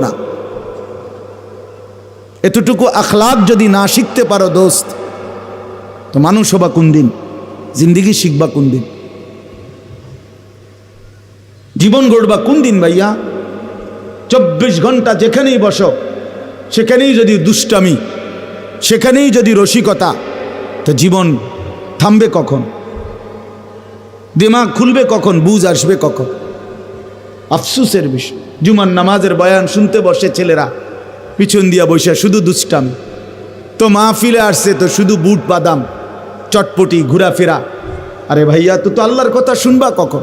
না। এতটুকু আখলাক যদি না শিখতে পারো দোস্ত, তো মানুষ হবা কোন দিন? জিন্দিগি শিখবা কোন দিন? জীবন গড়বা কোন দিন ভাইয়া? চব্বিশ ঘণ্টা যেখানেই বসো, সেখানেই যদি দুষ্টামি, সেখানেই যদি রসিকতা, তো জীবন থামবে কখন? দিমাগ খুলবে কখন? বুঝ আসবে কখন? আফসুসের বিষয়। জুমার নামাজের বয়ান শুনতে বসে ছেলেরা। পিছন দিয়া বসে শুধু দুষ্টাম। তো মাহফিলে আসছে তো শুধু বুট বাদাম, চটপটি ঘোরাফেরা। আরে ভাইয়া, তো তো আল্লাহর কথা শুনবা কখন?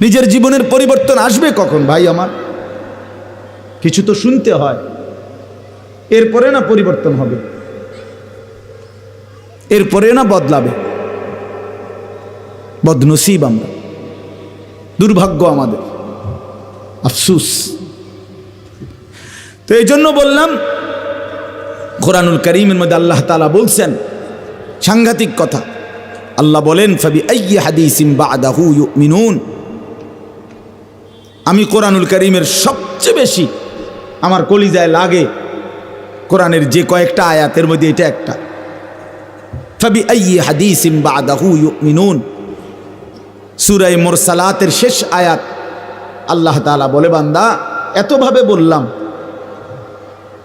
নিজের জীবনের পরিবর্তন আসবে কখন ভাই আমার? কিছু তো শুনতে হয়। এরপরে না পরিবর্তন হবে? এরপরে না বদলাবে? বদনসিব আমরা। দুর্ভাগ্য আমাদের। আফসুস। তো এই জন্য বললাম, কোরআনুল করিমের মধ্যে আল্লাহ তালা বলছেন, সাংঘাতিক কথা। আল্লাহ বলেন ফাবি ইউমিনুন। আমি কোরআনুল করিমের সবচেয়ে বেশি আমার কলিজায় লাগে কোরআনের যে কয়েকটা আয়াতের মধ্যে এটা একটা। ফাবি হাদিসিম বাদাহু ইউমিনুন। সুরাই মোরসালাতের শেষ আয়াত। আল্লাহ তালা বলে, বান্দা, এতভাবে বললাম,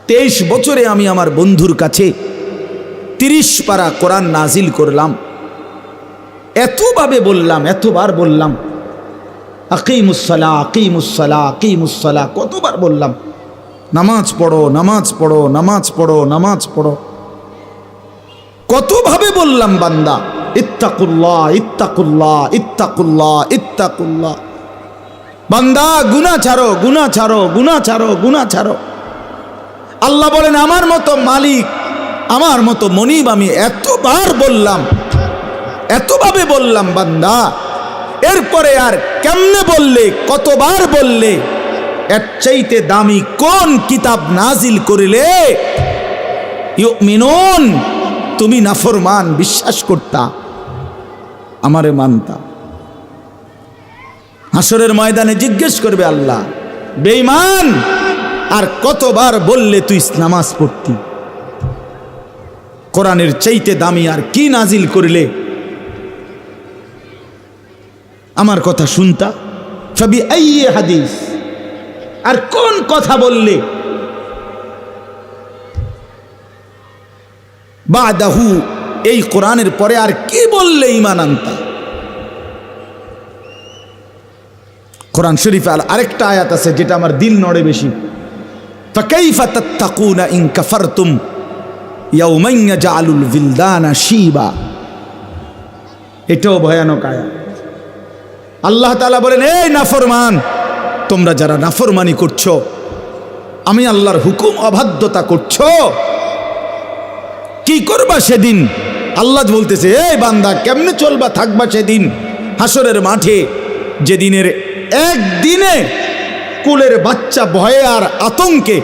তেইশ বছরে আমি আমার বন্ধুর কাছে তিরিশ পারা কোরআন নাজিল করলাম। এতভাবে বললাম, এতবার বললাম আকিমুসলা আকিমুসলা আকিমুসলা কতবার বললাম, নামাজ পড়ো নামাজ পড়ো নামাজ পড়ো নামাজ পড়ো। কতভাবে বললাম, বান্দা ইত্তাকুল্লাহ ইত্তাকুল্লাহ ইত্তাকুল্লাহ ইত্তাকুল্লাহ। বান্দা গুনা ছাড়ো গুনা ছাড়ো গুনা ছাড়ো গুনা ছাড়ো। আল্লাহ বলেন, আমার মতো মালিক, আমার মতো মনিব আমি এতবার বললাম, এতভাবে বললাম বান্দা, এরপরে আর কেমনে বললে, কতবার বললে, এর চাইতে দামি কোন কিতাব নাজিল করিলে মিনুন তুমি নাফরমান, বিশ্বাস করতা। আমারে মানতা। হাসরের ময়দানে জিজ্ঞেস করবে আল্লাহ, বেঈমান, আর কতবার বললে তুই নামাজ পড়তি? কোরআনের চাইতে দামি আর কি নাজিল করিলে? আমার কথা শুনতা? সবই আইয়ে হাদিস, আর কোন কথা বললে? বাদাহু এই কোরআনের পরে আর কি বললে ইমান আনতা কোরআন শরীফে আর আরেকটা আয়াত আছে যেটা আমার দিল নড়ে বেশি فكيف تتقون إن كفرتم يوما يجعل الولدان شيبا এটাও ভয়ানক আয়াত আল্লাহ তাআলা বলেন এই নাফরমান তোমরা যারা নাফরমানি করছো আমি আল্লাহর হুকুম অবাধ্যতা করছো কি করবা সেদিন আল্লাহ বলতেছে, এই বান্দা, কেমনে চলবা, থাকবা সেদিন? হাসরের মাঠে, যেদিনের একদিনে কুলের বাচ্চা ভয়ে আর আতঙ্কে